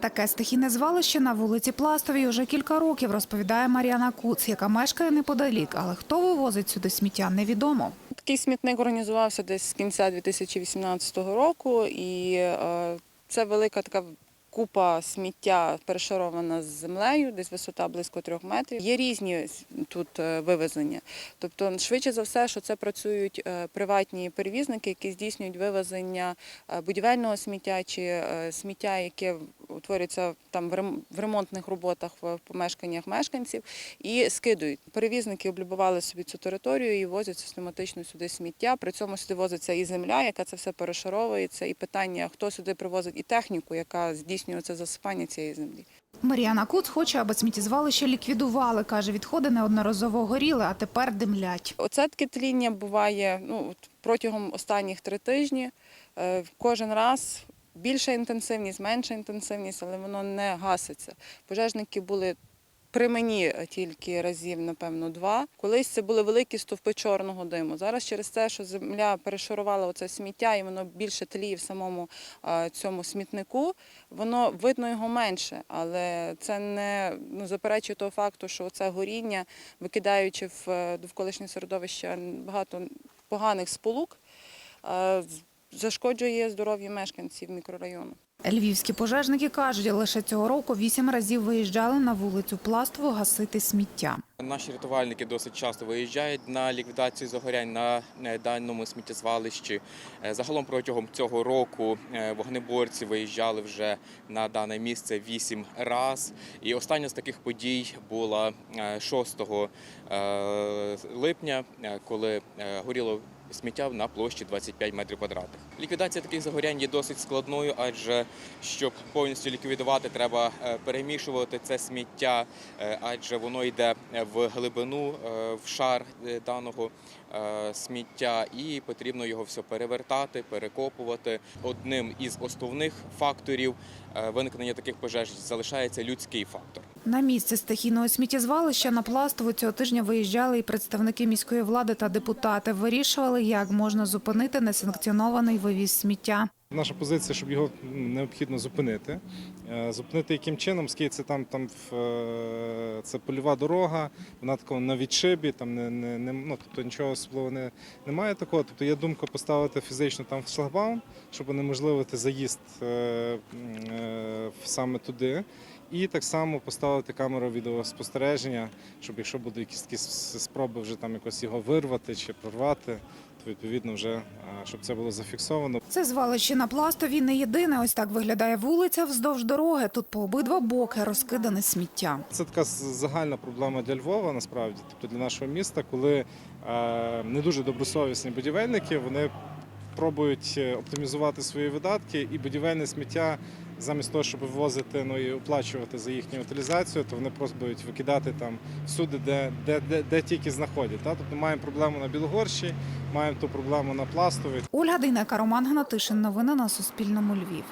Таке стихійне звалище на вулиці Пластовій уже кілька років, розповідає Мар'яна Куц, яка мешкає неподалік. Але хто вивозить сюди сміття, невідомо. Такий смітник організувався десь з кінця 2018 року, і е, це велика така купа сміття перешарована з землею, десь висота близько трьох метрів. Є різні тут е, вивезення. Тобто, швидше за все, що це працюють е, приватні перевізники, які здійснюють вивезення будівельного сміття чи сміття, яке утворюється там в рем- в ремонтних роботах в помешканнях мешканців, і скидують. Перевізники облюбували собі цю територію і возять систематично сюди сміття. При цьому сюди возиться і земля, яка це все перешаровується, і питання, хто сюди привозить і техніку, яка здійснює це засипання цієї землі. Мар'яна Куц хоче, аби сміттєзвалище ліквідували. Каже, відходи неодноразово горіли, а тепер димлять. Оце таке тління буває ну, протягом останніх три тижні. Е, Кожен раз більша інтенсивність, менша інтенсивність, але воно не гаситься. Пожежники були при мені тільки разів, напевно, два. Колись це були великі стовпи чорного диму. Зараз через те, що земля перешарувала оце сміття, і воно більше тліє в самому е, цьому смітнику, воно видно його менше, але це не ну, заперечує того факту, що це горіння, викидаючи в е, довколишнє середовище багато поганих сполук, е, зашкоджує здоров'ю мешканців мікрорайону. Львівські пожежники кажуть, лише цього року вісім разів виїжджали на вулицю Пластову гасити сміття. Наші рятувальники досить часто виїжджають на ліквідацію загорянь на даному сміттєзвалищі. Е, Загалом протягом цього року е, вогнеборці виїжджали вже на дане місце вісім раз. І остання з таких подій була е, 6 е, липня, коли горіло сміття на площі 25 метрів квадратних. Ліквідація таких загорянь є досить складною, адже щоб повністю ліквідувати, треба е, перемішувати це сміття, е, адже воно йде в глибину, е, в шар е, даного е, сміття, і потрібно його все перевертати, перекопувати. Одним із основних факторів е, виникнення таких пожеж залишається людський фактор. На місце стихійного сміттєзвалища на Пластову цього тижня виїжджали і представники міської влади та депутати. Вирішували, як можна зупинити несанкціонований вивіз сміття. Наша позиція, щоб його необхідно зупинити. Е, Зупинити яким чином, оскільки це там, там е, це польова дорога, вона такого на відшибі, там не, не, не ну, тобто нічого особливого не, немає такого. Тобто є думка поставити фізично там в шлагбаум, щоб унеможливити заїзд е, саме туди. І так само поставити камеру відеоспостереження, щоб якщо будуть якісь такі спроби вже там якось його вирвати чи прорвати, то відповідно вже щоб це було зафіксовано. Це звалище на Пластовій не єдине. Ось так виглядає вулиця вздовж дороги. Тут по обидва боки розкидане сміття. Це така загальна проблема для Львова, насправді, тобто для нашого міста, коли не дуже добросовісні будівельники вони пробують е, оптимізувати свої видатки, і будівельне сміття, замість того, щоб вивозити ну, і оплачувати за їхню утилізацію, то вони просто будуть викидати там всюди, де, де, де, де тільки знаходять. Та? Тобто маємо проблему на Білогорщі, маємо ту проблему на Пластові. Ольга Дейнека, Роман Гнатишин. Новини на Суспільному. Львів.